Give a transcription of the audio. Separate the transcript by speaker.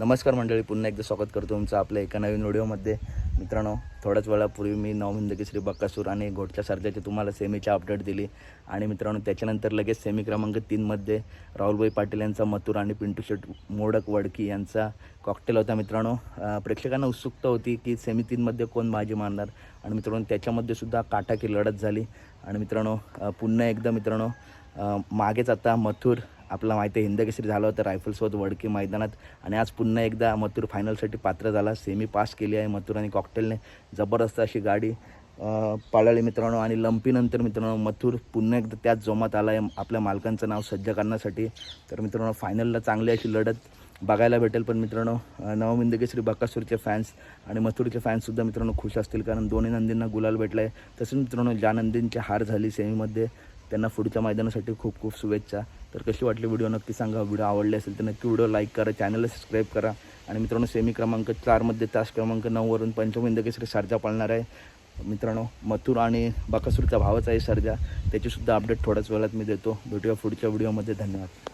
Speaker 1: नमस्कार मंडळी पुन्हा एकदा स्वागत करतो तुमचं आपल्या एका नवीन व्हिडिओमध्ये. मित्रांनो थोड्याच वेळापूर्वी मी नवमिंद श्री बक्कासूर आणि घोटच्या सर्जाची तुम्हाला सेमीची अपडेट दिली. आणि मित्रांनो त्याच्यानंतर लगेच सेमी क्रमांक तीनमध्ये राहुलभाई पाटील यांचा मथुर आणि पिंटू शेट मोडक वडकी यांचा कॉकटेल होता मित्रांनो. प्रेक्षकांना उत्सुकता होती की सेमी तीनमध्ये कोण बाजी मारणार. आणि मित्रांनो त्याच्यामध्ये सुद्धा काटाकी लढत झाली. आणि मित्रांनो पुन्हा एकदा मित्रांनो मागेच आता मथुर आपला माहिती आहे हिंदकेसरी झालं होतं रायफलसोबत वडकी मैदानात. आणि आज पुन्हा एकदा मथुर फायनलसाठी पात्र झाला. सेमी पास केली आहे मथुर आणि कॉकटेलने जबरदस्त अशी गाडी अं, मित्रांनो. आणि लंपीनंतर मित्रांनो मथुर पुन्हा एकदा त्याच जोमात आला आहे आपल्या मालकांचं नाव सज्ज करण्यासाठी. तर मित्रांनो फायनलला चांगली अशी लढत बघायला भेटेल. पण मित्रांनो अं, नवमिंद बकासूरचे फॅन्स आणि मथुरचे फॅन्ससुद्धा मित्रांनो खुश असतील. कारण दोन्ही नंदींना गुलाल भेटला आहे तसेच मित्रांनो ज्या नंदींची हार झाली सेमीमध्ये त्यांना पुढच्या मैदानासाठी खूप खूप शुभेच्छा. तर कशी वाटली व्हिडिओ नक्की सांगा. व्हिडिओ आवडले असेल तर नक्की व्हिडिओ लाईक करा चॅनलला सबस्क्राईब करा. आणि मित्रांनो सेमी क्रमांक चारमध्ये तास क्रमांक नऊवरून पंचमिंद केसरी सर्जा पाळणार आहे. मित्रांनो मथुर आणि बाकासूरचा भावच आहे सरजा त्याचीसुद्धा अपडेट थोड्याच वेळात मी देतो. भेटूया पुढच्या व्हिडिओमध्ये. धन्यवाद.